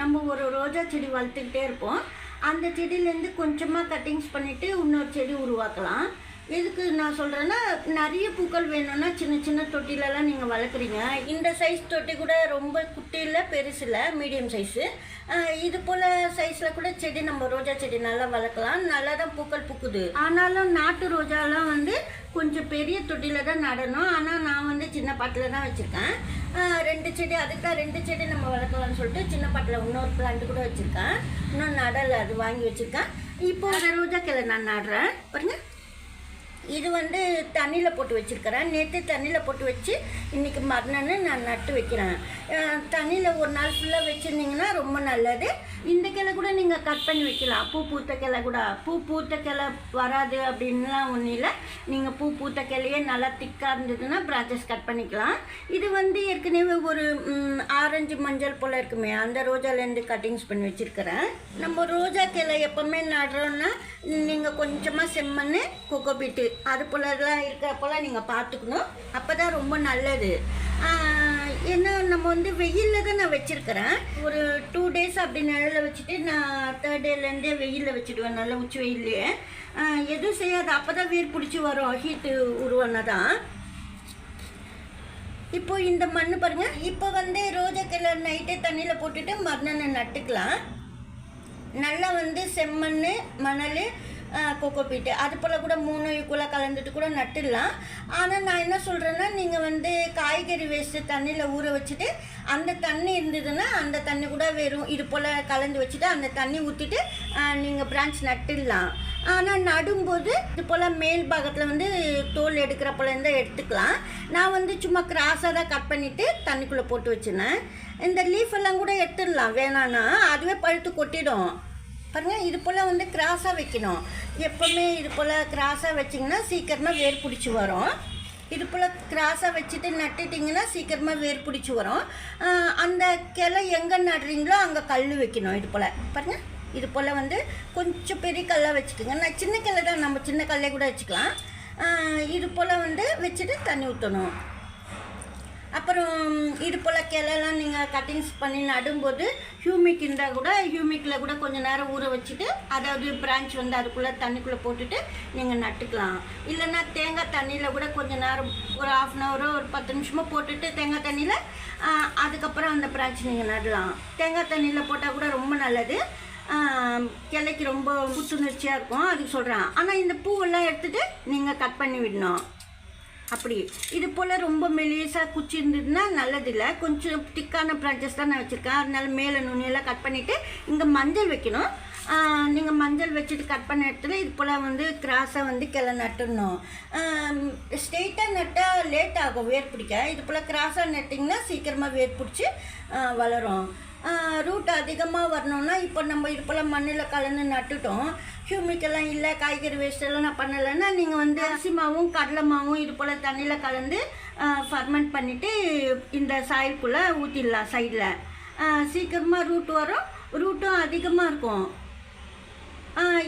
நம்ம ஒரு ரோஜா செடி வளர்த்துக்கிட்டே இருப்போம். அந்த செடியிலேருந்து கொஞ்சமாக கட்டிங்ஸ் பண்ணிவிட்டு இன்னொரு செடி உருவாக்கலாம். எதுக்கு நான் சொல்கிறேன்னா நிறைய பூக்கள் வேணும்னா சின்ன சின்ன தொட்டிலெல்லாம் நீங்கள் வளர்க்குறீங்க. இந்த சைஸ் தொட்டி கூட ரொம்ப குட்டியில் பெருசில் மீடியம் சைஸு இது போல் சைஸில் கூட செடி நம்ம ரோஜா செடி நல்லா வளர்க்கலாம். நல்லா தான் பூக்கள் பூக்குது. ஆனாலும் நாட்டு ரோஜாலாம் வந்து கொஞ்சம் பெரிய தொட்டியில் தான் நடணும். ஆனால் நான் வந்து சின்ன பாட்டில் தான் வச்சுருக்கேன். ரெண்டு செடி அதுக்காக ரெண்டு செடி நம்ம வளர்க்கலாம்னு சொல்லிட்டு சின்ன பாட்டில் இன்னொரு பிளான்ட் கூட வச்சுருக்கேன். இன்னும் நடலை அது வாங்கி வச்சுருக்கேன். இப்போ ஒரு ரோஜா கிளை நான் நடுறேன். பாருங்க. தண்ணியில் போட்டு வச்சுருக்கிறேன். நேற்று தண்ணியில் போட்டு வச்சு இன்றைக்கி மறுநாள் நான் நட்டு வைக்கிறேன். தண்ணியில் ஒரு நாள் ஃபுல்லாக வச்சுருந்தீங்கன்னா ரொம்ப நல்லது. இந்த கிளை கூட நீங்கள் கட் பண்ணி வைக்கலாம். பூ பூத்த கிளை கூட. பூ பூத்த கிளை வராது அப்படின்லாம் ஒன்றும் இல்லை. நீங்கள் பூ பூத்த கிளையே நல்லா திக்காக இருந்ததுன்னா பிரான்ச்சஸ் கட் பண்ணிக்கலாம். இது வந்து ஏற்கனவே ஒரு ஆரஞ்சு மஞ்சள் போல் இருக்குமே. அந்த ரோஜாலேருந்து கட்டிங்ஸ் பண்ணி வச்சுருக்கிறேன். நம்ம ரோஜா கிளை எப்போவுமே நடுறோன்னா நீங்கள் கொஞ்சமாக செம்மண் கொக்கோபீட்டு அது போலலாம் இருக்கிறப்போலாம் நீங்கள் பார்த்துக்கணும். அப்போ தான் ரொம்ப நல்லது. ஏன்னா நம்ம வந்து வெயிலில் தான் நான் வச்சுருக்கிறேன். ஒரு டூ டேஸ் அப்படி நிழலில் வச்சுட்டு நான் தேர்ட் டேலேருந்தே வெயிலில் வச்சுடுவேன் நல்லா உச்சி வெயிலே எதுவும் செய்யாது. அப்போ தான் வேர் பிடிச்சி வரும். ஹீட்டு உருவானா தான். இப்போ இந்த மண் பாருங்கள் இப்போ வந்து ரோஜா கிளர் நைட்டே தண்ணியில் போட்டுட்டு மறுநாள் நட்டுக்கலாம். நல்லா வந்து செம்மண் மணல் கொக்கோ பீட்டு அது போல் கூட மூணு ஈக்குவலாக கலந்துட்டு கூட நட்டுடலாம். ஆனால் நான் என்ன சொல்கிறேன்னா நீங்கள் வந்து காய்கறி வேஸ்ட்டு தண்ணியில் ஊற வச்சுட்டு அந்த தண்ணி இருந்ததுன்னா அந்த தண்ணி கூட வெறும் இது போல் கலந்து வச்சுட்டு அந்த தண்ணி ஊற்றிட்டு நீங்கள் பிரான்ச் நட்டுடலாம். ஆனால் நடும்போது இது போல் மேல் பாகத்தில் வந்து தோல் எடுக்கிற போல இருந்தால் எடுத்துக்கலாம். நான் வந்து சும்மா கிராஸாக தான் கட் பண்ணிவிட்டு தண்ணிக்குள்ளே போட்டு வச்சிருந்தேன். இந்த லீஃப் எல்லாம் கூட எடுத்துடலாம். வேணான்னா அதுவே பழுத்து கொட்டிடும். பாருங்கள் இது போல் வந்து கிராஸாக வைக்கணும். எப்போவுமே இது போல் கிராஸாக வச்சிங்கன்னா சீக்கிரமாக வேர் பிடிச்சி வரும். இது போல் கிராஸாக வச்சுட்டு நட்டுட்டிங்கன்னா சீக்கிரமாக வேர் பிடிச்சி வரும். அந்த கிளை எங்கே நடுறீங்களோ அங்கே கல் வைக்கணும் இது போல். பாருங்க. இது போல் வந்து கொஞ்சம் பெரிய கல்லாக வச்சுக்கோங்க. நான் சின்ன கல்லை தான் நம்ம சின்ன கல்லே கூட வச்சுக்கலாம். இது போல் வந்து வச்சுட்டு தண்ணி ஊற்றணும் அப்புறம் இது போல் கிளையெல்லாம் நீங்கள் கட்டிங்ஸ் பண்ணி நடும்போது ஹியூமிக் இருந்தால் கூட ஹியூமிக்கில் கூட கொஞ்சம் நேரம் ஊற வச்சுட்டு அதாவது பிரான்ச் வந்து அதுக்குள்ளே தண்ணிக்குள்ளே போட்டுட்டு நீங்கள் நட்டுக்கலாம். இல்லைன்னா தேங்காய் தண்ணியில் கூட கொஞ்சம் நேரம் ஒரு ஆஃப் அன் ஹவரோ ஒரு பத்து நிமிஷமோ போட்டுட்டு தேங்காய் தண்ணியில் அதுக்கப்புறம் அந்த பிரான்ச் நீங்கள் நடலாம். தேங்காய் தண்ணியில் போட்டால் கூட ரொம்ப நல்லது. கிளைக்கு ரொம்ப புத்துணர்ச்சியாக இருக்கும் அதுக்கு சொல்கிறேன் ஆனால் இந்த பூவெல்லாம் எடுத்துகிட்டு நீங்கள் கட் பண்ணி விடணும். அப்படி. இது போல் ரொம்ப மெலிசாக குச்சி இருந்ததுன்னா நல்லதில்லை. கொஞ்சம் திக்கான பிரான்ச்சஸ் தான் நான் வச்சுருக்கேன். அதனால மேலே நுண்ணியெல்லாம் கட் பண்ணிவிட்டு இங்கே மஞ்சள் வைக்கணும். நீங்கள் மஞ்சள் வச்சுட்டு கட் பண்ண இடத்துல இது போல் வந்து கிராஸாக வந்து கிளை நட்டுடணும். ஸ்ட்ரெயிட்டாக நட்டால் லேட் ஆகும் வேர் பிடிக்க. இது போல் கிராஸாக நட்டிங்கன்னா சீக்கிரமாக வேர் பிடிச்சி வளரும். ரூட் அதிகமாக வரணும்னா இப்போ நம்ம இது போல் மண்ணில் கலந்து நட்டுட்டோம். ஹியூமிக்கெல்லாம் இல்லை காய்கறி வேஸ்ட்டெல்லாம் நான் பண்ணலைன்னா நீங்கள் வந்து அரிசி மாவும் கடலை மாவும் இது போல் தண்ணியில் கலந்து ஃபர்மெண்ட் பண்ணிவிட்டு இந்த சாயில்குள்ளே ஊற்றிடலாம் சைடில் சீக்கிரமாக ரூட் வரும். ரூட்டும் அதிகமாக இருக்கும்.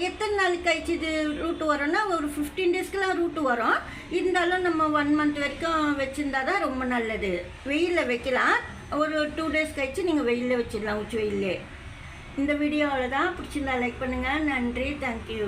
எத்தனை நாள் கழிச்சு இது ரூட்டு வரும்னா ஒரு ஃபிஃப்டீன் டேஸ்க்குலாம் ரூட்டு வரும். இருந்தாலும் நம்ம ஒன் மந்த் வரைக்கும் வச்சுருந்தா தான் ரொம்ப நல்லது. வெயிலில் வைக்கலாம். ஒரு டூ டேஸ் கழிச்சு நீங்கள் வெயிலில் வச்சிடலாம் உச்சி வெயிலே இந்த வீடியோ அவ்வளோதான் பிடிச்சிருந்தா லைக் பண்ணுங்கள் நன்றி. தேங்க்யூ